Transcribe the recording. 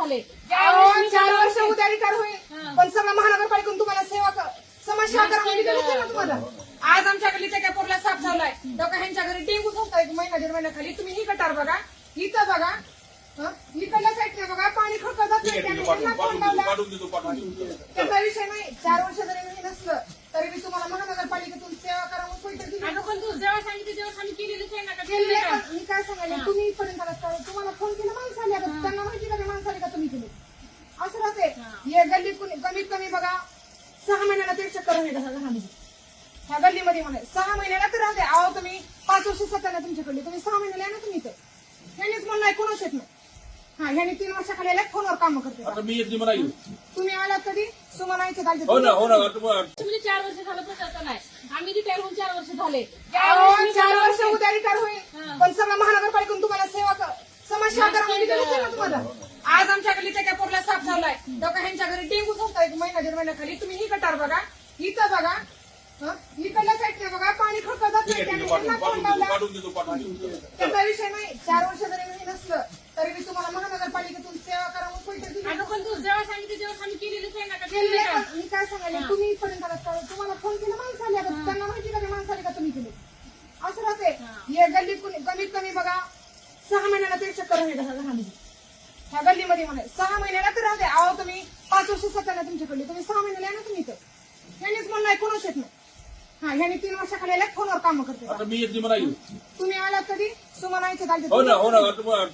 झाले. चार वर्ष. होईल. पण सगळं महानगरपालिकेतून तुम्हाला सेवा करा. ना तुम्हाला. आज आमच्या गल्लीच्या त्या पोरला साफ झालाय. तेव्हा ह्यांच्या घरी डेंगू होता एक महिना दीड महिन्याखाली तुम्ही ही गटार बघा. इथं बघा. हं? इकडल्या साईडने बघा. पाणी देतो त्याचा विषय नाही. चार वर्ष जरी मी नसलं तरी मी तुम्हाला महानगरपालिकेतून सेवा करा म्हणून पैसे दिले. अगं पण तू जेव्हा सांगितलं तेव्हा आम्ही केलेलंच आहे ना मी काय सांगायला तुम्ही इथपर्यंत? तुम्हाला फोन केला माणसं आली आता त्यांना माहिती का ते माणसं आली का तुम्ही केले असं राहते हे गल्लीत कुणी कमीत कमी बघा. सहा महिन्याला ते चक्कर होईल ह्या घरामध्ये ह्या गल्लीमध्ये म्हणे सहा महिन्याला तर राहते अहो तुम्ही पाच वर्ष सत्ताना तुमच्याकडे तुम्ही सहा महिन्याला या ना तुम्ही इथं. ह्यानेच म्हणणं आहे कोणाच येत नाही? हा ह्याने तीन वर्षाखाली आल्या फोनवर काम करते आता मी येते म्हणा येऊ. तुम्ही आलात कधी सुमनायचे दालते हो ना हो ना तुम्हाला म्हणजे चार वर्ष झालं प्रशासन आहे. आम्ही रिटायर होऊन चार वर्ष झाले. चार वर्ष होते- उद्या रिटायर होईल हा. पण सगळं महानगरपालिकेतून तुम्हाला सेवा क- समाजसेवा करा म्हणजे आहे तुम्हाला? आज आमच्या गल्लीच्या त्या पोरला साफ झालाय. तेव्हा ह्यांच्या घरी डेंगू एक महिना दीड महिन्याखाली तुम्ही ही गटार बघा. इथं बघा. हं? इकडल्या साईडने बघा. पाणी आहे आहे देतो पाठवून देतो त्याचा विषय नाही. चार वर्ष जरी मी नसलं तरी मी तुम्हाला महानगरपालिकेतून सेवा करा म्हणून पैसे दिले. अगं पण तू जेव्हा सांगितलं तेव्हा आम्ही केलेलंच आहे ना का? आहे, का? मी काय सांगायला? तुम्ही इथपर्यंत का? तुम्हाला फोन केला माणसं आली आता त्यांना माहिती का ते माणसं आली का तुम्ही केले? असं राहते. हे. गल्लीत कुणी कमीत कमी बघा. सहा महिन्याला ते चक्कर होईल ह्या घरामध्ये ह्या गल्लीमध्ये म्हणे सहा महिन्याला तर राहते अहो तुम्ही पाच वर्ष सत्ताना तुमच्याकडे तुम्ही सहा महिन्याला या ना तुम्ही इथं. ह्यानेच म्हणणं आहे कोणाच येत नाही. हा ह्याने तीन वर्षाखाली फोनवर काम करते. आता मी येते म्हणा येऊ. तुम्ही आलात कधी? सुमनायचे दालते हो ना हो ना तुम्हाला